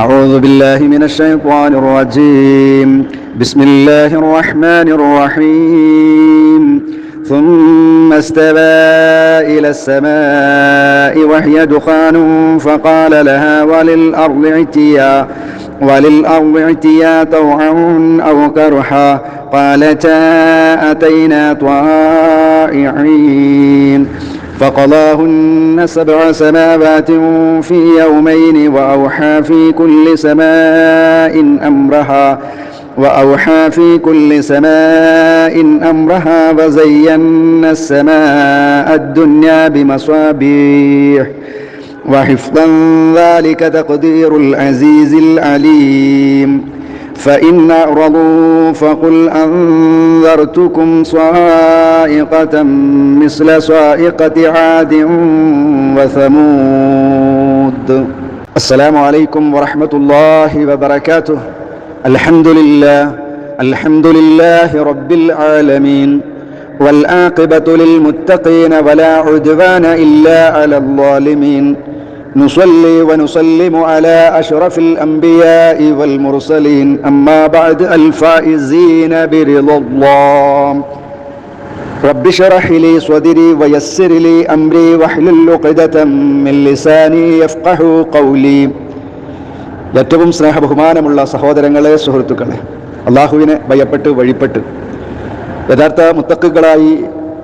أعوذ بالله من الشيطان الرجيم. بسم الله الرحمن الرحيم. ثم استوى إلى السماء وهي دخان فقال لها وللأرض ائتيا وللأرض ائتيا طوعا أو كرحا؟ قالتا أتينا طائعين. فقضاهن سبع سماوات في يومين وأوحى في كل سماء أمرها وأوحى في كل سماء أمرها وزينا السماء الدنيا بمصابيح. وحفظا ذلك تقدير العزيز العليم. فإن أعرضوا فقل أنذرتكم صائقة مثل صائقة عاد وثمود. السلام عليكم ورحمة الله وبركاته. الحمد لله الحمد لله رب العالمين. والآقبة للمتقين ولا عدوان إلا على الظالمين. نصلي ونسلم على أشرف الأنبياء والمرسلين أما بعد الفائزين برضا الله رب اشرح لي صدري ويسر لي أمري واحلل عقدة من لساني يفقه قولي ഏറ്റവും സ്നേഹബഹുമാനമുള്ള സഹോദരങ്ങളെ സുഹൃത്തുക്കളെ അള്ളാഹുവിനെ ഭയപ്പെട്ട് വഴിപ്പെട്ട് യഥാർത്ഥ മുത്തക്കുകളായി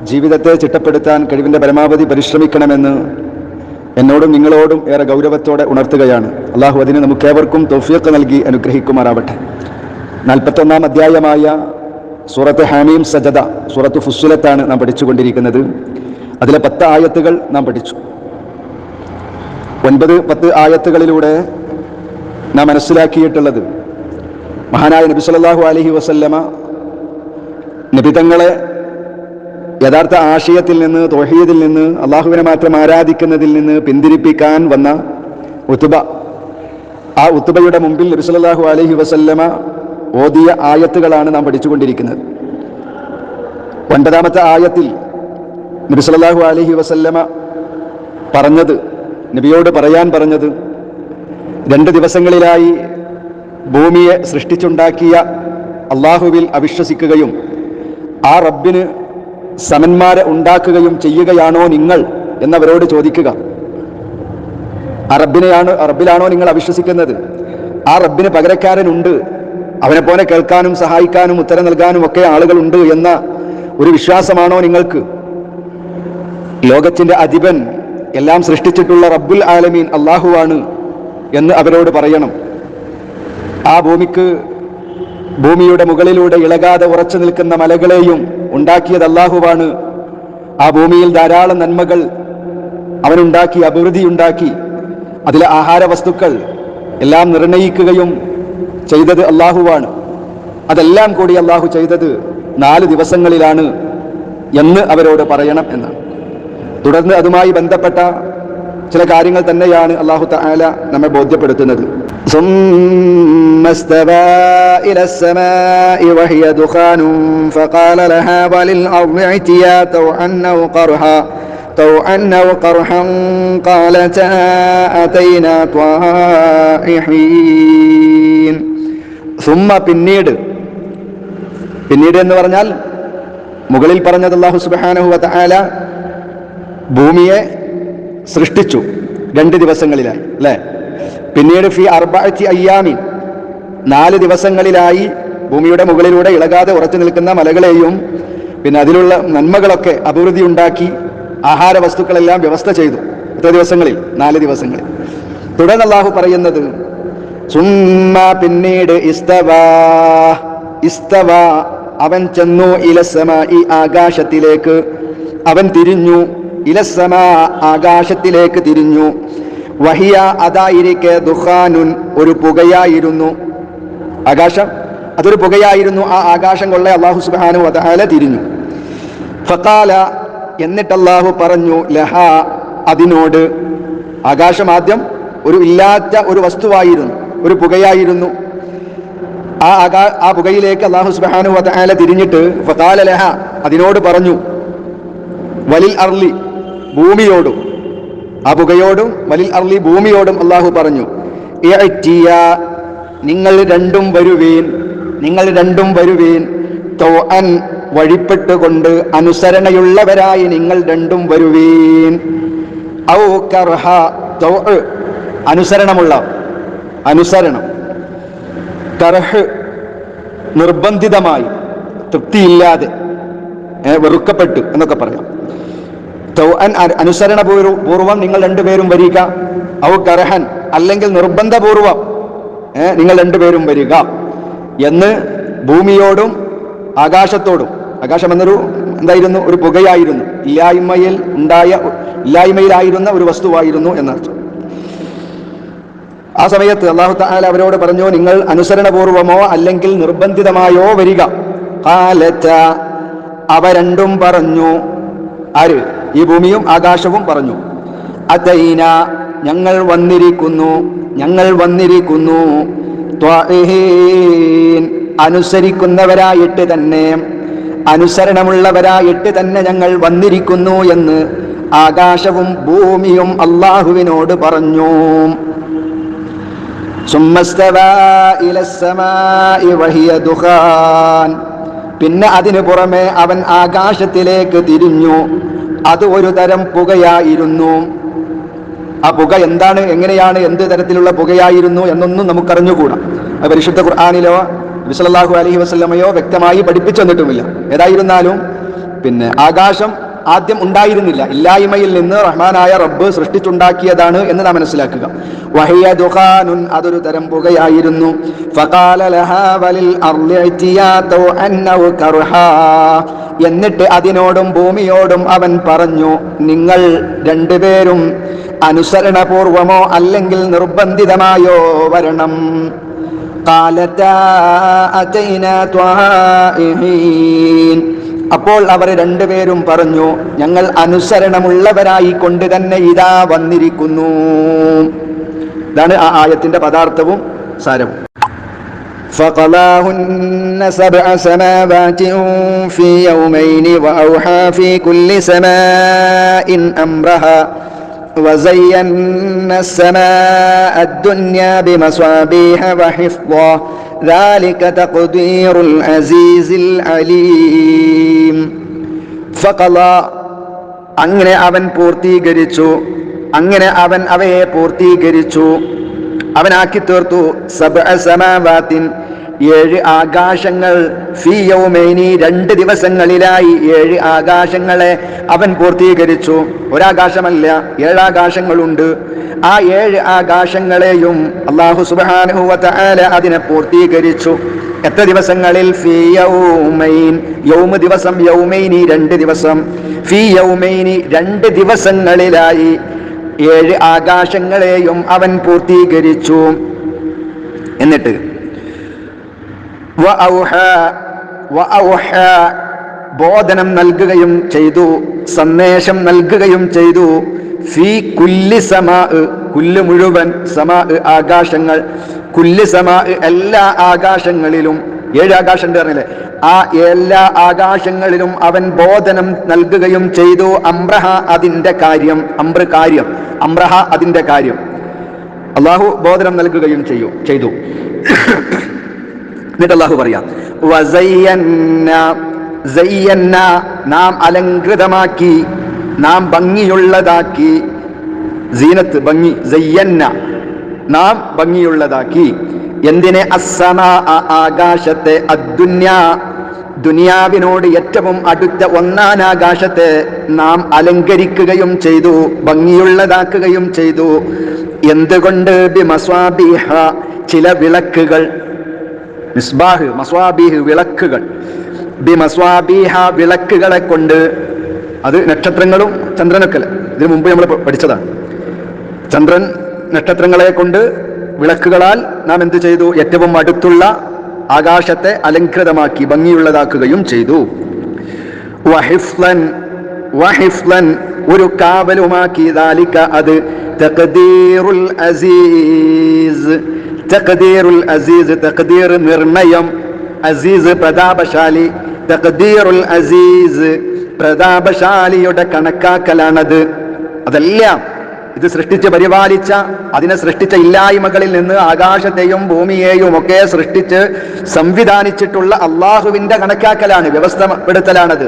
ജീവിതത്തെ ചിട്ടപ്പെടുത്താൻ കഴിവിൻ്റെ പരമാവധി പരിശ്രമിക്കണമെന്ന് എന്നോടും നിങ്ങളോടും ഏറെ ഗൗരവത്തോടെ ഉണർത്തുകയാണ്. അള്ളാഹു അതിന് നമുക്കേവർക്കും തൗഫീഖ് നൽകി അനുഗ്രഹിക്കുമാറാവട്ടെ. നാൽപ്പത്തൊന്നാം അധ്യായമായ സൂറത്ത് ഹാമീം സജദ സൂറത്ത് ഫുസുലത്താണ് നാം പഠിച്ചുകൊണ്ടിരിക്കുന്നത്. അതിലെ പത്ത് ആയത്തുകൾ നാം പഠിച്ചു. ഒൻപത് പത്ത് ആയത്തുകളിലൂടെ നാം മനസ്സിലാക്കിയിട്ടുള്ളത് മഹാനായ നബി സല്ലല്ലാഹു അലൈഹി വസല്ലമ നിബിതങ്ങളെ യഥാർത്ഥ ആശയത്തിൽ നിന്ന് തോഹീദിൽ നിന്ന് അള്ളാഹുവിനെ മാത്രം ആരാധിക്കുന്നതിൽ നിന്ന് പിന്തിരിപ്പിക്കാൻ വന്ന ഉത്തുബ. ആ ഉത്തുബയുടെ മുമ്പിൽ നബി അലഹി വസല്ലമ ഓതിയ ആയത്തുകളാണ് നാം പഠിച്ചുകൊണ്ടിരിക്കുന്നത്. ഒൻപതാമത്തെ ആയത്തിൽ നബി അലഹി അലൈഹി വസല്ലമ പറഞ്ഞത് നബിയോട് പറയാൻ പറഞ്ഞത് രണ്ട് ദിവസങ്ങളിലായി ഭൂമിയെ സൃഷ്ടിച്ചുണ്ടാക്കിയ അള്ളാഹുവിൽ അവിശ്വസിക്കുകയും ആ റബ്ബിന് സമന്മാരെ ഉണ്ടാക്കുകയും ചെയ്യുകയാണോ നിങ്ങൾ എന്നവരോട് ചോദിക്കുക. അറബിനെയാണ് അറബിലാണോ നിങ്ങൾ അവിശ്വസിക്കുന്നത്? ആ റബ്ബിന് പകരക്കാരനുണ്ട്. അവനെ പോലെ കേൾക്കാനും സഹായിക്കാനും ഉത്തരം നൽകാനും ഒക്കെ ആളുകളുണ്ട് എന്ന ഒരു വിശ്വാസമാണോ നിങ്ങൾക്ക്? ലോകത്തിന്റെ അധിപൻ എല്ലാം സൃഷ്ടിച്ചിട്ടുള്ള റബ്ബുൽ ആലമീൻ അള്ളാഹുവാണ് എന്ന് അവരോട് പറയണം. ആ ഭൂമിക്ക് ഭൂമിയുടെ മുകളിലൂടെ ഇളകാതെ ഉറച്ചു നിൽക്കുന്ന മലകളെയും ഉണ്ടാക്കിയത് അള്ളാഹുവാണ് ആ ഭൂമിയിൽ ധാരാളം നന്മകൾ അവനുണ്ടാക്കി അഭിവൃദ്ധി ഉണ്ടാക്കി. അതിലെ ആഹാര വസ്തുക്കൾ എല്ലാം നിർണയിക്കുകയും ചെയ്തത് അള്ളാഹുവാണ് അതെല്ലാം കൂടി അള്ളാഹു ചെയ്തത് നാല് ദിവസങ്ങളിലാണ് എന്ന് അവരോട് പറയണം എന്നാണ്. തുടർന്ന് അതുമായി ബന്ധപ്പെട്ട ചില കാര്യങ്ങൾ തന്നെയാണ് അള്ളാഹു താല നമ്മെ ബോധ്യപ്പെടുത്തുന്നത്. ثم استوى إلى السماء وهي دخان فقال لها وللأرض ائتيا طوعا أو كرها طوعا أو كرها قالتا أتينا طائعين ثم പിന്നീട് പിന്നീട് എന്ന് പറഞ്ഞാൽ മുകളിൽ പറഞ്ഞത് അള്ളാഹു സുബ്ഹാനഹു വതആല ഭൂമിയെ സൃഷ്ടിച്ചു രണ്ട് ദിവസങ്ങളിലായി അല്ലേ പിന്നീട് ഫി അർബഅത്തി അയ്യാമിൻ നാല് ദിവസങ്ങളിലായി ഭൂമിയുടെ മുകളിലൂടെ ഇളകാതെ ഉറച്ചു നിൽക്കുന്ന മലകളെയും പിന്നെ അതിലുള്ള നന്മകളൊക്കെ അഭിവൃദ്ധി ഉണ്ടാക്കി ആഹാര വസ്തുക്കളെല്ലാം വ്യവസ്ഥ ചെയ്തു. എത്ര ദിവസങ്ങളിൽ നാല് ദിവസങ്ങളിൽ. തുടർന്ന് അള്ളാഹു പറയുന്നത് സുമ്മ പിന്നീട് ഇസ്തവാ ഇസ്തവാ അവൻ ചെന്നു ഇലസമ ഈ ആകാശത്തിലേക്ക്. അവൻ തിരിഞ്ഞു ഇലസമ ആകാശത്തിലേക്ക് തിരിഞ്ഞു. വഹിയ അതായിരിക്കെ ദുഹാനുൻ ഒരു പുകയായിരുന്നു. ആകാശം? അതൊരു പുകയായിരുന്നു. ആ ആകാശം കൊള്ള അള്ളാഹു സുബാനു അതാല തിരിഞ്ഞു. ഫക്കാല എന്നിട്ട് അള്ളാഹു പറഞ്ഞു ലഹ അതിനോട് ആകാശം ആദ്യം ഒരു ഇല്ലാത്ത ഒരു വസ്തുവായിരുന്നു ഒരു പുകയായിരുന്നു. ആ ആകാ ആ പുകയിലേക്ക് അള്ളാഹു സുബാനു അതാല തിരിഞ്ഞിട്ട് ഫക്കാല ലഹ അതിനോട് പറഞ്ഞു വലിൽ അർലി ഭൂമിയോടും ആ പുകയോടും വലിൽ അർലി ഭൂമിയോടും അള്ളാഹു പറഞ്ഞു നിങ്ങൾ രണ്ടും വരുവീൻ നിങ്ങൾ രണ്ടും വരുവീൻ തൗഅൻ വഴിപ്പെട്ടുകൊണ്ട് അനുസരണയുള്ളവരായി നിങ്ങൾ രണ്ടും വരുവീൻ. ഔ കർഹ അനുസരണമുള്ള അനുസരണം. കർഹ് നിർബന്ധിതമായി തൃപ്തിയില്ലാതെ വെറുക്കപ്പെട്ടു എന്നൊക്കെ പറയാം. തൗഅൻ അ- അനുസരണപൂർവ- പൂർവം നിങ്ങൾ രണ്ടുപേരും വരിക. ഔ കർഹൻ അല്ലെങ്കിൽ നിർബന്ധപൂർവം നിങ്ങൾ രണ്ടുപേരും വരിക. എന്ന് ഭൂമിയോടും ആകാശത്തോടും ആകാശം എന്നൊരു എന്തായിരുന്നു? ഒരു പുകയായിരുന്നു. ഇല്ലായ്മയിൽ ഉണ്ടായ ഇല്ലായ്മയിലായിരുന്ന ഒരു വസ്തുവായിരുന്നു എന്നർത്ഥം. ആ സമയത്ത് അള്ളാഹു താല അവരോട് പറഞ്ഞു നിങ്ങൾ അനുസരണപൂർവമോ അല്ലെങ്കിൽ നിർബന്ധിതമായോ വരിക. കാലച്ച അവ രണ്ടും പറഞ്ഞു. ആര്? ഈ ഭൂമിയും ആകാശവും പറഞ്ഞു അതൈന ഞങ്ങൾ വന്നിരിക്കുന്നു ഞങ്ങൾ വന്നിരിക്കുന്നു. അനുസരിക്കുന്നവരായിട്ട് തന്നെ അനുസരണമുള്ളവരായിട്ട് തന്നെ ഞങ്ങൾ വന്നിരിക്കുന്നു എന്ന് ആകാശവും ഭൂമിയും അള്ളാഹുവിനോട് പറഞ്ഞു. പിന്നെ അതിനു പുറമെ അവൻ ആകാശത്തിലേക്ക് തിരിഞ്ഞു. അത് ഒരു തരം പുകയായിരുന്നു. ആ പുക എന്താണ് എങ്ങനെയാണ് എന്ത് തരത്തിലുള്ള പുകയായിരുന്നു എന്നൊന്നും നമുക്കറിഞ്ഞുകൂടാ. അത് പരിശുദ്ധ ഖുർആാനിലോ വിസലല്ലാഹു അലഹി വസ്ലമയോ വ്യക്തമായി പഠിപ്പിച്ചു തന്നിട്ടുമില്ല. ഏതായിരുന്നാലും പിന്നെ ആകാശം ആദ്യം ഉണ്ടായിരുന്നില്ല. ഇല്ലായ്മയിൽ നിന്ന് റഹ്മാനായ റബ്ബ് സൃഷ്ടിച്ചുണ്ടാക്കിയതാണ് എന്ന് നാം മനസ്സിലാക്കുക. വഹിയ അതൊരു തരം പുകയായിരുന്നു. ഫഖാല ലഹാ വലിൽ. എന്നിട്ട് അതിനോടും ഭൂമിയോടും അവൻ പറഞ്ഞു നിങ്ങൾ രണ്ടുപേരും അനുസരണപൂർവമോ അല്ലെങ്കിൽ നിർബന്ധിതമായോ വരണം. അപ്പോൾ അവർ രണ്ടുപേരും പറഞ്ഞു ഞങ്ങൾ അനുസരണമുള്ളവരായി കൊണ്ട് തന്നെ ഇതാ വന്നിരിക്കുന്നു. ഇതാണ് ആ ആയത്തിന്റെ പദാർത്ഥവും സാരവും. فقضاهن سبع سماوات في يومين وأوحى في كل سماء أمرها وزينا السماء الدنيا بمصابيح وحفظا ذلك تقدير العزيز العليم فقضى അങ്ങനെ അവൻ പൂർത്തീകരിച്ചു അങ്ങനെ അവൻ അവയെ പൂർത്തീകരിച്ചു അവനാക്കി തീർത്തു സബ സമാവാത്തിൻ ഏഴ് ആകാശങ്ങൾ ഫിയൗമേനി രണ്ട് ദിവസങ്ങളിലായി ഏഴ് ആകാശങ്ങളെ അവൻ പൂർത്തീകരിച്ചു. ഒരാകാശമല്ല ഏഴാകാശങ്ങളുണ്ട്. ആ ഏഴ് ആകാശങ്ങളെയും അള്ളാഹു സുബാനുഹുവല അതിനെ പൂർത്തീകരിച്ചു. എത്ര ദിവസങ്ങളിൽ? ഫിയൗമൈൻ യൗമ ദിവസം യൗമൈനി രണ്ട് ദിവസം. ഫി യൗമൈനി രണ്ട് ദിവസങ്ങളിലായി ഏഴ് ആകാശങ്ങളെയും അവൻ പൂർത്തീകരിച്ചു. എന്നിട്ട് ബോധനം നൽകുകയും ചെയ്തു സന്ദേശം നൽകുകയും ചെയ്തു. ഫി കുല്ലി സമാ കുല്ല് മുഴുവൻ സമാ ആകാശങ്ങൾ. കുല്ലി സമാ എല്ലാ ആകാശങ്ങളിലും ഏഴ് ആകാശം പറഞ്ഞില്ലേ? ആ എല്ലാ ആകാശങ്ങളിലും അവൻ ബോധനം നൽകുകയും ചെയ്തു. അംബ്രഹ അതിന്റെ കാര്യം അംബ്ര കാര്യം അംബ്രഹ അതിന്റെ കാര്യം. അള്ളാഹു ബോധനം നൽകുകയും ചെയ്യൂ ചെയ്തു. എന്നിട്ട് അള്ളാഹു പറയാം നാം അലങ്കൃതമാക്കി നാം ഭംഗിയുള്ളതാക്കി സീനത്ത് ഭംഗി സയ്യന്ന നാം ഭംഗിയുള്ളതാക്കി എന്തിനെ അസമാ ആകാശത്തെ അദ്ദുന്യ ദുനിയാവിനോട് ഏറ്റവും അടുത്ത ഒന്നാം ആകാശത്തെ നാം അലങ്കരിക്കുകയും ചെയ്തു ഭംഗിയുള്ളതാക്കുകയും ചെയ്തു എന്തുകൊണ്ട് ബിമസ്വാബിഹ ചില വിളക്കുകൾ മിസ്ബാഹ് മസ്വാബീഹ് വിളക്കുകൾ. ബി മസ്വാബീഹ വിളക്കുകളെ കൊണ്ട് അത് നക്ഷത്രങ്ങളും ചന്ദ്രനൊക്കെ ഇതിനു മുമ്പ് നമ്മൾ പഠിച്ചതാണ്. ചന്ദ്രൻ നക്ഷത്രങ്ങളെ കൊണ്ട് വിളക്കുകളാൽ നാം എന്ത് ചെയ്തു? ഏറ്റവും അടുത്തുള്ള ആകാശത്തെ അലങ്കൃതമാക്കി ഭംഗിയുള്ളതാക്കുകയും ചെയ്തു. ഒരു കാവലുമാക്കി ദാലിക അത് തഖദീറുൽ അസീസ്. തഖദീറുൽ അസീസ് തഖദീർ നിർണയം അസീസ് പ്രതാപശാലി. തഖദീറുൽ അസീസ് പ്രതാപശാലിയുടെ കണക്കാക്കലാണത്. അതെല്ലാം ഇത് സൃഷ്ടിച്ച് പരിപാലിച്ച അതിനെ സൃഷ്ടിച്ച ഇല്ലായ്മകളിൽ നിന്ന് ആകാശത്തെയും ഭൂമിയെയും ഒക്കെ സൃഷ്ടിച്ച് സംവിധാനിച്ചിട്ടുള്ള അള്ളാഹുവിന്റെ കണക്കാക്കലാണ് വ്യവസ്ഥപ്പെടുത്തലാണത്.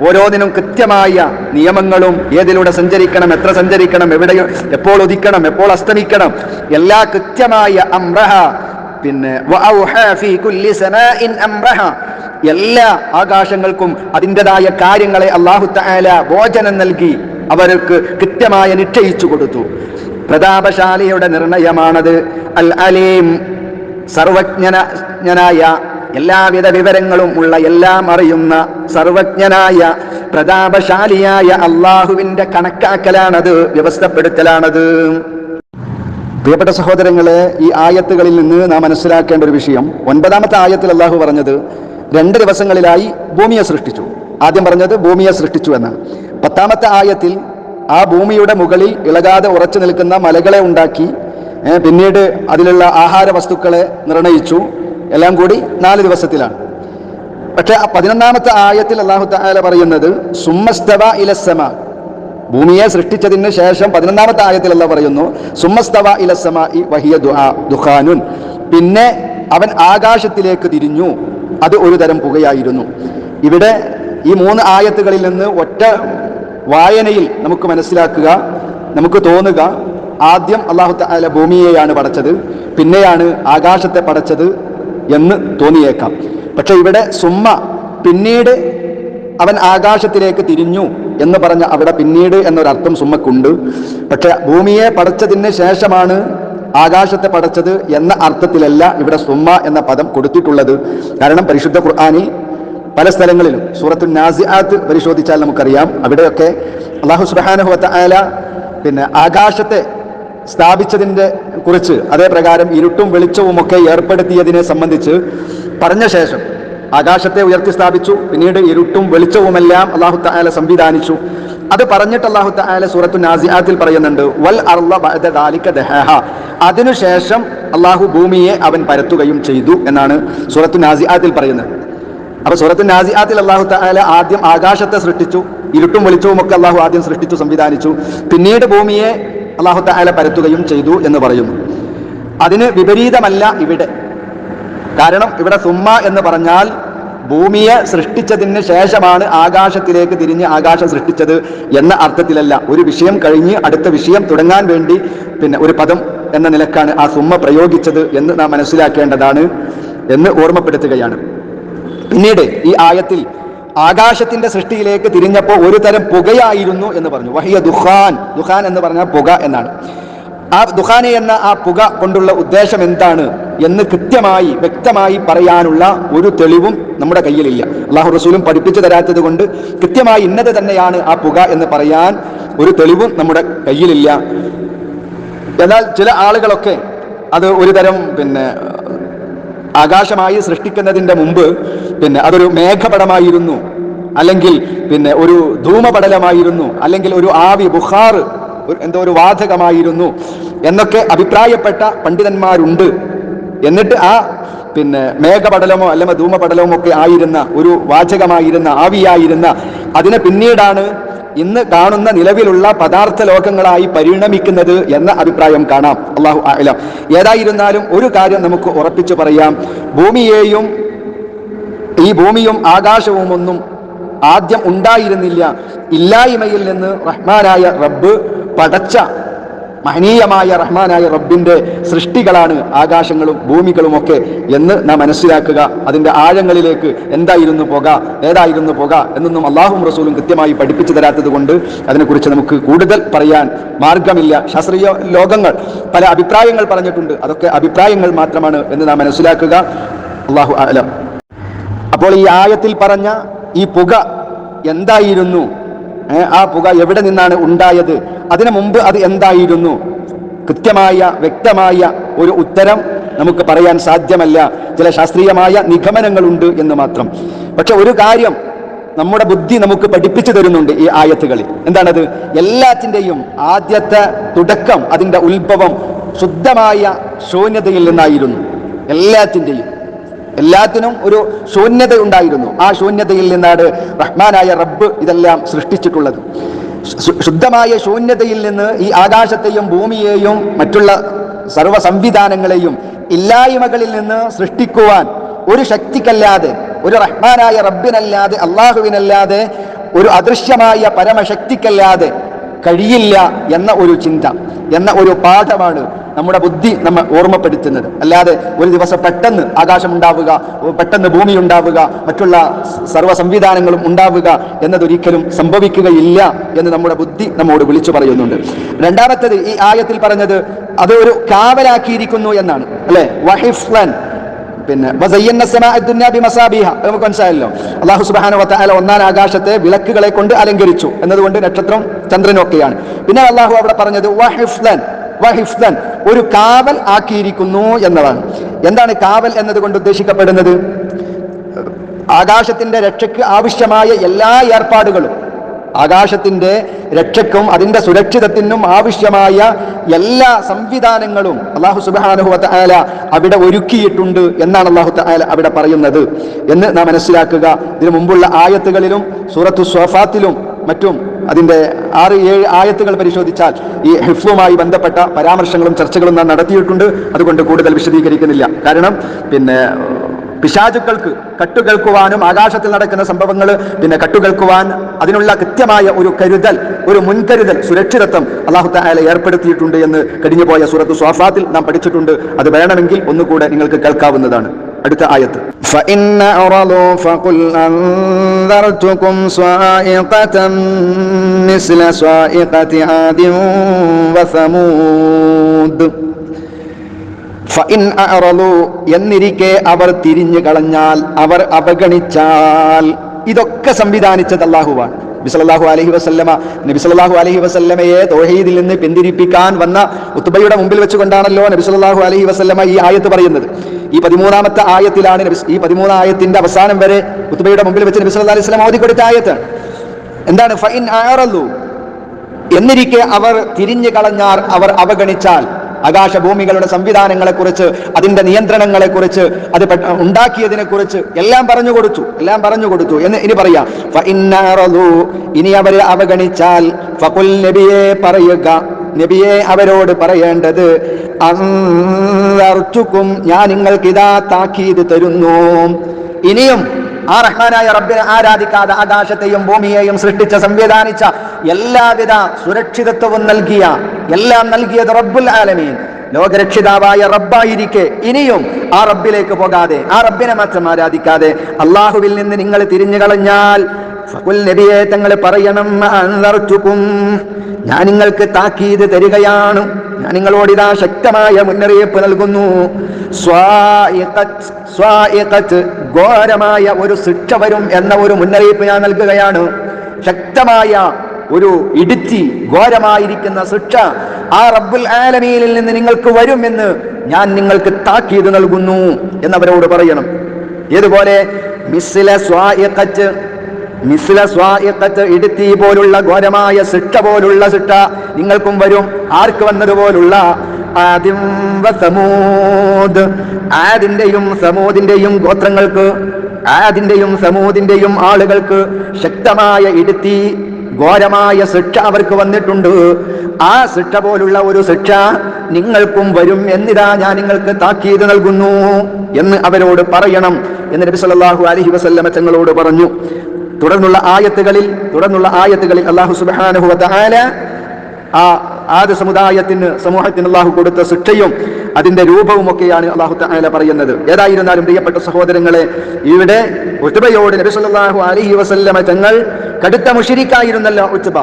ഓരോന്നിനും കൃത്യമായ നിയമങ്ങളും ഏതിലൂടെ സഞ്ചരിക്കണം എത്ര സഞ്ചരിക്കണം എവിടെ എപ്പോൾ ഉദിക്കണം എപ്പോൾ അസ്തമിക്കണം എല്ലാ കൃത്യമായ അമ്രഹ പിന്നെ അംറഹ. എല്ലാ ആകാശങ്ങൾക്കും അതിന്റെതായ കാര്യങ്ങളെ അള്ളാഹു തആല ഭോജനം നൽകി അവർക്ക് കൃത്യമായ നിശ്ചയിച്ചു കൊടുത്തു പ്രതാപശാലിയുടെ നിർണയമാണത് അൽ അലീം സർവജ്ഞനായ എല്ലാവിധ വിവരങ്ങളും ഉള്ള എല്ലാം അറിയുന്ന സർവജ്ഞനായ പ്രതാപശാലിയായ അള്ളാഹുവിന്റെ കണക്കാക്കലാണത് വ്യവസ്ഥപ്പെടുത്തലാണത്. പ്രിയപ്പെട്ട സഹോദരങ്ങളെ ഈ ആയത്തുകളിൽ നിന്ന് നാം മനസ്സിലാക്കേണ്ട ഒരു വിഷയം. ഒൻപതാമത്തെ ആയത്തിൽ അള്ളാഹു പറഞ്ഞത് രണ്ട് ദിവസങ്ങളിലായി ഭൂമിയെ സൃഷ്ടിച്ചു. ആദ്യം പറഞ്ഞത് ഭൂമിയെ സൃഷ്ടിച്ചു എന്നാണ് പത്താമത്തെ ആയത്തിൽ ആ ഭൂമിയുടെ മുകളിൽ ഇളകാതെ ഉറച്ചു നിൽക്കുന്ന മലകളെ ഉണ്ടാക്കി പിന്നീട് അതിലുള്ള ആഹാര വസ്തുക്കളെ നിർണയിച്ചു. എല്ലാം കൂടി നാല് ദിവസത്തിലാണ്. പക്ഷെ ആ പതിനൊന്നാമത്തെ ആയത്തിൽ അള്ളാഹു താല പറയുന്നത് സുമ്മസ്തവ ഇലസമ ഭൂമിയെ സൃഷ്ടിച്ചതിന് ശേഷം പതിനൊന്നാമത്തെ ആയത്തിൽ അല്ല പറയുന്നു സുമ്മസ്തവ ഇലസമ ഇ വഹിയ ദുഹാനുൻ പിന്നെ അവൻ ആകാശത്തിലേക്ക് തിരിഞ്ഞു. അത് ഒരു തരം പുകയായിരുന്നു. ഇവിടെ ഈ മൂന്ന് ആയത്തുകളിൽ നിന്ന് ഒറ്റ വായനയിൽ നമുക്ക് മനസ്സിലാക്കുക നമുക്ക് തോന്നുക ആദ്യം അള്ളാഹു താല ഭൂമിയെയാണ് പടച്ചത് പിന്നെയാണ് ആകാശത്തെ പടച്ചത് എന്ന് തോന്നിയേക്കാം. പക്ഷെ ഇവിടെ സുമ്മ പിന്നീട് അവൻ ആകാശത്തിലേക്ക് തിരിഞ്ഞു എന്ന് പറഞ്ഞ അവിടെ പിന്നീട് എന്നൊരർത്ഥം സുമ്മക്കുണ്ട്. പക്ഷെ ഭൂമിയെ പടച്ചതിന് ശേഷമാണ് ആകാശത്തെ പടച്ചത് എന്ന അർത്ഥത്തിലല്ല ഇവിടെ സുമ്മ എന്ന പദം കൊടുത്തിട്ടുള്ളത്. കാരണം പരിശുദ്ധ ഖുർആാനിൽ പല സ്ഥലങ്ങളിലും സൂറത്തു നാസിആത്ത് പരിശോധിച്ചാൽ നമുക്കറിയാം. അവിടെയൊക്കെ അള്ളാഹു സുബാനുഹത്ത ആല പിന്നെ ആകാശത്തെ സ്ഥാപിച്ചതിന്റെ കുറിച്ച് അതേപ്രകാരം ഇരുട്ടും വെളിച്ചവും ഒക്കെ ഏർപ്പെടുത്തിയതിനെ സംബന്ധിച്ച് പറഞ്ഞ ശേഷം ആകാശത്തെ ഉയർത്തി സ്ഥാപിച്ചു. പിന്നീട് ഇരുട്ടും വെളിച്ചവുമെല്ലാം അള്ളാഹു താല സംവിധാനിച്ചു. അത് പറഞ്ഞിട്ട് അള്ളാഹു താല സൂറത്തു നാസിയാത്തിൽ പറയുന്നുണ്ട് വൽ ദഹാഹ. അതിനുശേഷം അള്ളാഹു ഭൂമിയെ അവൻ പരത്തുകയും ചെയ്തു എന്നാണ് സൂറത്തു നാസിയാത്തിൽ പറയുന്നത്. അപ്പൊ സൂറത്തു നാസിയാത്തിൽ അള്ളാഹു താല ആദ്യം ആകാശത്തെ സൃഷ്ടിച്ചു ഇരുട്ടും വെളിച്ചവും ഒക്കെ അള്ളാഹു ആദ്യം സൃഷ്ടിച്ചു സംവിധാനിച്ചു. പിന്നീട് ഭൂമിയെ അള്ളാഹു താല പരത്തുകയും ചെയ്തു എന്ന് പറയുന്നു അതിന് വിപരീതമല്ല ഇവിടെ. കാരണം ഇവിടെ സുമ്മ എന്ന് പറഞ്ഞാൽ ഭൂമിയെ സൃഷ്ടിച്ചതിന് ശേഷമാണ് ആകാശത്തിലേക്ക് തിരിഞ്ഞ് ആകാശം സൃഷ്ടിച്ചത് എന്ന അർത്ഥത്തിലല്ല. ഒരു വിഷയം കഴിഞ്ഞ് അടുത്ത വിഷയം തുടങ്ങാൻ വേണ്ടി പിന്നെ ഒരു പദം എന്ന നിലക്കാണ് ആ സുമ്മ പ്രയോഗിച്ചത് എന്ന് നാം മനസ്സിലാക്കേണ്ടതാണ് എന്ന് ഓർമ്മപ്പെടുത്തുകയാണ്. പിന്നീട് ഈ ആയത്തിൽ ആകാശത്തിന്റെ സൃഷ്ടിയിലേക്ക് തിരിഞ്ഞപ്പോൾ ഒരു തരം പുകയായിരുന്നു എന്ന് പറഞ്ഞു. വഹിയ ദുഖാൻ. ദുഖാൻ എന്ന് പറഞ്ഞാൽ പുക എന്നാണ്. ആ ദുഖാനെ എന്ന ആ പുക കൊണ്ടുള്ള ഉദ്ദേശം എന്താണ് എന്ന് കൃത്യമായി വ്യക്തമായി പറയാനുള്ള ഒരു തെളിവും നമ്മുടെ കയ്യിലില്ല. അള്ളാഹു റസൂലും പഠിപ്പിച്ചു തരാത്തത് കൊണ്ട് കൃത്യമായി ഇന്നത് തന്നെയാണ് ആ പുക എന്ന് പറയാൻ ഒരു തെളിവും നമ്മുടെ കയ്യിലില്ല. എന്നാൽ ചില ആളുകളൊക്കെ അത് ഒരു തരം പിന്നെ ആകാശമായി സൃഷ്ടിക്കുന്നതിന്റെ മുമ്പ് പിന്നെ അതൊരു മേഘപടമായിരുന്നു. അല്ലെങ്കിൽ പിന്നെ ഒരു ധൂമപടലമായിരുന്നു. അല്ലെങ്കിൽ ഒരു ആവി ബുഖാർ എന്തോ ഒരു വാതകമായിരുന്നു എന്നൊക്കെ അഭിപ്രായപ്പെട്ട പണ്ഡിതന്മാരുണ്ട്. എന്നിട്ട് ആ പിന്നെ മേഘപടലമോ അല്ലെങ്കിൽ ധൂമപടലമോ ഒക്കെ ആയിരുന്ന ഒരു വാചകമായിരുന്ന ആവിയായിരുന്ന അതിനെ പിന്നീടാണ് ഇന്ന് കാണുന്ന നിലവിലുള്ള പദാർത്ഥ ലോകങ്ങളായി പരിണമിക്കുന്നത് എന്ന അഭിപ്രായം കാണാം. അള്ളാഹു ആലം ഏതായിരുന്നാലും ഒരു കാര്യം നമുക്ക് ഉറപ്പിച്ചു പറയാം. ഭൂമിയെയും ഈ ഭൂമിയും ആകാശവും ഒന്നും ആദ്യം ഉണ്ടായിരുന്നില്ല. ഇല്ലായ്മയിൽ നിന്ന് റഹ്മാനായ റബ്ബ് പടച്ച മഹനീയമായ റഹ്മാനായ റബ്ബിന്റെ സൃഷ്ടികളാണ് ആകാശങ്ങളും ഭൂമികളുമൊക്കെ എന്ന് നാം മനസ്സിലാക്കുക. അതിന്റെ ആഴങ്ങളിലേക്ക് എന്തായിരുന്നു പുക ഏതായിരുന്നു പുക എന്നൊന്നും അള്ളാഹും റസൂലും കൃത്യമായി പഠിപ്പിച്ചു തരാത്തത് കൊണ്ട് അതിനെക്കുറിച്ച് നമുക്ക് കൂടുതൽ പറയാൻ മാർഗമില്ല ശാസ്ത്രീയ ലോകങ്ങൾ പല അഭിപ്രായങ്ങൾ പറഞ്ഞിട്ടുണ്ട്. അതൊക്കെ അഭിപ്രായങ്ങൾ മാത്രമാണ് എന്ന് നാം മനസ്സിലാക്കുക. അള്ളാഹു അലം. അപ്പോൾ ഈ ആയത്തിൽ പറഞ്ഞ ഈ പുക എന്തായിരുന്നു? ആ പുക എവിടെ നിന്നാണ് ഉണ്ടായത്? അതിനു മുമ്പ് അത് എന്തായിരുന്നു? കൃത്യമായ വ്യക്തമായ ഒരു ഉത്തരം നമുക്ക് പറയാൻ സാധ്യമല്ല. ചില ശാസ്ത്രീയമായ നിഗമനങ്ങളുണ്ട് എന്ന് മാത്രം. പക്ഷെ ഒരു കാര്യം നമ്മുടെ ബുദ്ധി നമുക്ക് പഠിപ്പിച്ചു തരുന്നുണ്ട് ഈ ആയത്തുകളിൽ. എന്താണത്? എല്ലാത്തിന്റെയും ആദ്യത്തെ തുടക്കം അതിന്റെ ഉത്ഭവം ശുദ്ധമായ ശൂന്യതയിൽ നിന്നായിരുന്നു. എല്ലാത്തിന്റെയും എല്ലാത്തിനും ഒരു ശൂന്യത ഉണ്ടായിരുന്നു. ആ ശൂന്യതയിൽ നിന്നാണ് റഹ്മാനായ റബ്ബ് ഇതെല്ലാം സൃഷ്ടിച്ചിട്ടുള്ളത്. ശുദ്ധമായ ശൂന്യതയിൽ നിന്ന് ഈ ആകാശത്തെയും ഭൂമിയെയും മറ്റുള്ള സർവ സംവിധാനങ്ങളെയും ഇല്ലായ്മകളിൽ നിന്ന് സൃഷ്ടിക്കുവാൻ ഒരു ശക്തിക്കല്ലാതെ ഒരു റഹ്മാനായ റബ്ബിനല്ലാതെ അള്ളാഹുവിനല്ലാതെ ഒരു അദൃശ്യമായ പരമശക്തിക്കല്ലാതെ കഴിയില്ല എന്ന ഒരു ചിന്ത എന്ന ഒരു പാഠമാണ് നമ്മുടെ ബുദ്ധി നമ്മൾ ഓർമ്മപ്പെടുത്തുന്നത്. അല്ലാതെ ഒരു ദിവസം പെട്ടെന്ന് ആകാശമുണ്ടാവുക പെട്ടെന്ന് ഭൂമി ഉണ്ടാവുക മറ്റുള്ള സർവ സംവിധാനങ്ങളും ഉണ്ടാവുക എന്നതൊരിക്കലും സംഭവിക്കുകയില്ല എന്ന് നമ്മുടെ ബുദ്ധി നമ്മോട് വിളിച്ചു പറയുന്നുണ്ട്. രണ്ടാമത്തത് ഈ ആയത്തിൽ പറഞ്ഞത് അത് ഒരു കാവലാക്കിയിരിക്കുന്നു എന്നാണ് അല്ലെ? വഹിഫ്ലൻ പിന്നെ മനസ്സിലായല്ലോ. സുബ്ഹാനഹു വതആല ഒന്നാം ആകാശത്തെ വിളക്കുകളെ കൊണ്ട് അലങ്കരിച്ചു. എന്നതുകൊണ്ട് നക്ഷത്രം ചന്ദ്രനൊക്കെയാണ്. പിന്നെ അള്ളാഹു അവിടെ പറഞ്ഞത് ഒരു കാവൽ ആക്കിയിരിക്കുന്നു എന്നതാണ്. എന്താണ് കാവൽ എന്നതുകൊണ്ട് ഉദ്ദേശിക്കപ്പെടുന്നത്? ആകാശത്തിന്റെ രക്ഷയ്ക്ക് ആവശ്യമായ എല്ലാ ഏർപ്പാടുകളും ആകാശത്തിന്റെ രക്ഷയ്ക്കും അതിന്റെ സുരക്ഷിതത്തിനും ആവശ്യമായ എല്ലാ സംവിധാനങ്ങളും അള്ളാഹു സുബാനുഹു ആല അവിടെ ഒരുക്കിയിട്ടുണ്ട് എന്നാണ് അള്ളാഹു ആല അവിടെ പറയുന്നത് എന്ന് നാം മനസ്സിലാക്കുക. ഇതിനു മുമ്പുള്ള ആയത്തുകളിലും സൂറത്തു സ്വഫാത്തിലും മറ്റും അതിന്റെ ആറ് ഏഴ് ആയത്തുകൾ പരിശോധിച്ചാൽ ഈ ഹിഫുമായി ബന്ധപ്പെട്ട പരാമർശങ്ങളും ചർച്ചകളും നാം നടത്തിയിട്ടുണ്ട്. അതുകൊണ്ട് കൂടുതൽ വിശദീകരിക്കുന്നില്ല. കാരണം പിന്നെ പിശാചുക്കൾക്ക് കട്ടുകേൾക്കുവാനും ആകാശത്തിൽ നടക്കുന്ന സംഭവങ്ങൾ പിന്നെ കട്ടുകേൾക്കുവാൻ അതിനുള്ള കൃത്യമായ ഒരു കരുതൽ ഒരു മുൻകരുതൽ സുരക്ഷിതത്വം അള്ളാഹു താല ഏർപ്പെടുത്തിയിട്ടുണ്ട് എന്ന് കഴിഞ്ഞു പോയ സൂറത്ത് സ്വാഫാത്തിൽ നാം പഠിച്ചിട്ടുണ്ട് അത് വേണമെങ്കിൽ ഒന്നുകൂടെ നിങ്ങൾക്ക് കേൾക്കാവുന്നതാണ് അടുത്ത ആയത്ത് فإن أعرضوا فقل أنذرتكم صاعقة مثل صاعقة عاد وثمود ഫഇൻ അഅറളു എന്നിരിക്കെ അവർ തിരിഞ്ഞു കളഞ്ഞാൽ അവർ അവഗണിച്ചാൽ. ഇതൊക്കെ സംവിധാനിച്ചത് അള്ളാഹുവാണ് നബി അലഹി വസല്ലമ അലഹി വസ്ല്ലമയെ തോഹീദിൽ നിന്ന് പിന്തിരിപ്പിക്കാൻ വന്ന ഉത്തുബയുടെ മുമ്പിൽ വെച്ചുകൊണ്ടാണല്ലോ നബി അലഹി വസല്ലമ ഈ ആയത്ത് പറയുന്നത്. ഈ പതിമൂന്നാമത്തെ ആയത്തിലാണ് ഈ പതിമൂന്ന് ആയത്തിന്റെ അവസാനം വരെ ഉത്തുബയുടെ മുമ്പിൽ വെച്ച് നബിസ് അലൈഹി വസല്ലമ ഓതി കൊടുത്ത ആയത്ത്. എന്താണ്? ഫൈൻ എന്നിരിക്കെ അവർ തിരിഞ്ഞു കളഞ്ഞാൽ അവർ അവഗണിച്ചാൽ. ആകാശഭൂമികളുടെ സംവിധാനങ്ങളെക്കുറിച്ച് അതിന്റെ നിയന്ത്രണങ്ങളെക്കുറിച്ച് അത് ഉണ്ടാക്കിയതിനെ കുറിച്ച് എല്ലാം പറഞ്ഞു കൊടുത്തു എല്ലാം പറഞ്ഞു കൊടുത്തു. എന്ന് ഇനി പറയാം. ഇനി അവരെ അവഗണിച്ചാൽ ഫകുൽ നബിയെ പറയുക നബിയെ അവരോട് പറയേണ്ടത് അൻദർതുക്കും ഞാൻ നിങ്ങൾക്ക് ഇതാ താക്കീത് തരുന്നു. ഇനിയും ആ റഹ്മാനായ റബ്ബിനെ ആരാധിക്കാതെ ആകാശത്തെയും ഭൂമിയെയും സൃഷ്ടിച്ച സംവിധാനിച്ച എല്ലാവിധ സുരക്ഷിതത്വവും നൽകിയ എല്ലാം നൽകിയത് റബ്ബുൽ ആലമീൻ. ലോകരക്ഷിതാവായ റബ്ബായിരിക്കെ. ഇനിയും ആ റബ്ബിലേക്ക് പോകാതെ ആ റബ്ബിനെ മാത്രം ആരാധിക്കാതെ അള്ളാഹുവിൽ നിന്ന് നിങ്ങൾ തിരിഞ്ഞു കളഞ്ഞാൽ നബിയെ തങ്ങൾ പറയണം ഞാൻ നിങ്ങൾക്ക് താക്കീത് തരികയാണ്. ഞാൻ നിങ്ങളോട് ഇതാ ശക്തമായ മുന്നറിയിപ്പ് നൽകുന്നു. ഘോരമായ ഒരു ശിക്ഷ വരും എന്ന ഒരു മുന്നറിയിപ്പ് ഞാൻ നൽകുകയാണ്. ശക്തമായ ഒരു ഇടുത്തി ഘോരമായിരിക്കുന്ന ശിക്ഷ ആ റബ്ബുൽ ആലമീനിൽ നിന്ന് നിങ്ങൾക്ക് വരുമെന്ന് ഞാൻ നിങ്ങൾക്ക് താക്കീത് നൽകുന്നു എന്നവരോട് പറയണം. സ്വായക്കത്ത് ഇടുത്തി പോലുള്ള ഘോരമായ ശിക്ഷ പോലുള്ള ശിക്ഷ നിങ്ങൾക്കും വരും. ആർക്ക് വന്നതുപോലുള്ള? സമൂദ്. ആദിന്റെയും സമൂദിന്റെയും ഗോത്രങ്ങൾക്ക് ആദിന്റെയും സമൂദിന്റെയും ആളുകൾക്ക് ശക്തമായ ഇടുത്തി ഘോരമായ ശിക്ഷ അവർക്ക് വന്നിട്ടുണ്ട്. ആ ശിക്ഷ പോലുള്ള ഒരു ശിക്ഷ നിങ്ങൾക്കും വരും എന്നിതാ ഞാൻ നിങ്ങൾക്ക് താക്കീത് നൽകുന്നു എന്ന് അവരോട് പറയണം എന്ന് നബി സല്ലല്ലാഹു അലൈഹി വസല്ലമ തങ്ങളോട് പറഞ്ഞു. തുടർന്നുള്ള ആയത്തുകളിൽ തുടർന്നുള്ള ആയത്തുകളിൽ അള്ളാഹു സുബ്ഹാനഹു വതആല ആ ആദ്യ സമുദായത്തിന് സമൂഹത്തിന് അള്ളാഹു കൊടുത്ത ശിക്ഷയും അതിന്റെ രൂപവും ഒക്കെയാണ് അള്ളാഹു തആല പറയുന്നത്. ഏതായിരുന്നാലും പ്രിയപ്പെട്ട സഹോദരങ്ങളെ ഇവിടെ ഉത്ബയോട് നബി സല്ലല്ലാഹു അലൈഹി വസല്ലമ തങ്ങൾ കടുത്ത മുഷിരിക്കായിരുന്നല്ലോ ഉത്ബ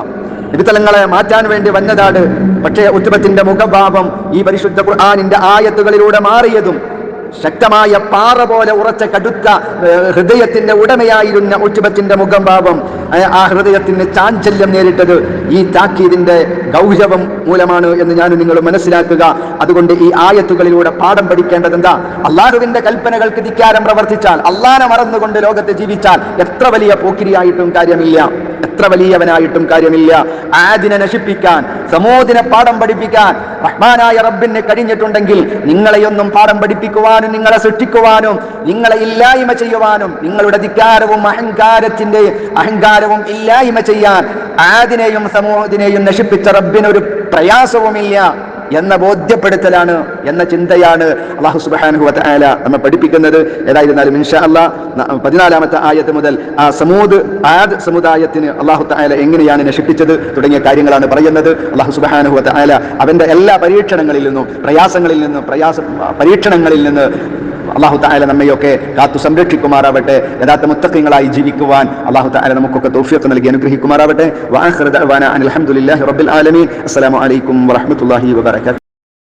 നബിത്തലങ്ങളെ മാറ്റാൻ വേണ്ടി വന്നതാണ്. പക്ഷേ ഉത്ബത്തിന്റെ മുഖഭാവം ഈ പരിശുദ്ധ ഖുർആാനിന്റെ ആയത്തുകളിലൂടെ മാറിയതും ശക്തമായ പാറ പോലെ ഉറച്ച കടുത്ത ഹൃദയത്തിന്റെ ഉടമയായിരുന്ന ഉറ്റുബത്തിന്റെ മുഖം ഭാവം ആ- ഹൃദയത്തിന് ചാഞ്ചല്യം നേരിട്ടത് ഈ താക്കീതിന്റെ ഗൗരവം മൂലമാണ് എന്ന് ഞാൻ നിങ്ങൾ മനസ്സിലാക്കുക. അതുകൊണ്ട് ഈ ആയത്തുകളിലൂടെ പാഠം പഠിക്കേണ്ടത് എന്താ? അള്ളാഹുവിന്റെ കൽപ്പനകൾക്ക് ധിക്കാരം പ്രവർത്തിച്ചാൽ അള്ളാനെ മറന്നുകൊണ്ട് ലോകത്തെ ജീവിച്ചാൽ എത്ര വലിയ പോക്കിരിയായിട്ടും കാര്യമില്ല. എത്ര വലിയവനായിട്ടും കാര്യമില്ല. ആദിനെ നശിപ്പിക്കാൻ സമൂഹത്തിനെ പാഠം പഠിപ്പിക്കാൻ റഹ്മാനായ റബ്ബിനെ കഴിഞ്ഞിട്ടുണ്ടെങ്കിൽ നിങ്ങളെയൊന്നും പാഠം പഠിപ്പിക്കുവാനും നിങ്ങളെ സൃഷ്ടിക്കുവാനും നിങ്ങളെ ഇല്ലായ്മ ചെയ്യുവാനും നിങ്ങളുടെ ധിക്കാരവും അഹങ്കാരത്തിന്റെ അഹങ്കാരവും ഇല്ലായ്മ ചെയ്യാൻ ആദിനെയും സമൂഹത്തിനെയും നശിപ്പിച്ച റബ്ബിനൊരു പ്രയാസവുമില്ല. എന്ന ബോധ്യപ്പെടുത്തലാണ് എന്ന ചിന്തയാണ് അള്ളാഹു സുബാനുഹു വതആല നമ്മെ പഠിപ്പിക്കുന്നത്. ഏതായിരുന്നാലും ഇൻഷാ അല്ലാ പതിനാലാമത്തെ ആയത്ത് മുതൽ ആ സമൂത് ആദ് സമുദായത്തിന് അള്ളാഹു തആല എങ്ങനെയാണ് നശിപ്പിച്ചത് തുടങ്ങിയ കാര്യങ്ങളാണ് പറയുന്നത്. അള്ളാഹു സുബാനുഹു വതആല അവന്റെ എല്ലാ പരീക്ഷണങ്ങളിൽ നിന്നും പ്രയാസങ്ങളിൽ നിന്നും പ്രയാസ പരീക്ഷണങ്ങളിൽ നിന്ന് അള്ളാഹു താല നമ്മയൊക്കെ കാത്തു സംരക്ഷിക്കുമാറാവട്ടെ യഥാർത്ഥ മുത്തക്കങ്ങളായി ജീവിക്കുവാൻ അള്ളാഹു താല നമുക്കൊക്കെ തോഫിയൊക്കെ നൽകി അനുഗ്രഹിക്കുമാറാവട്ടെ. അൽഹംദുലില്ലാഹി റബ്ബിൽ ആലമീൻ. അസ്സലാമു അലൈക്കും വറഹ്മത്തുള്ളാഹി വബറകാതുഹു.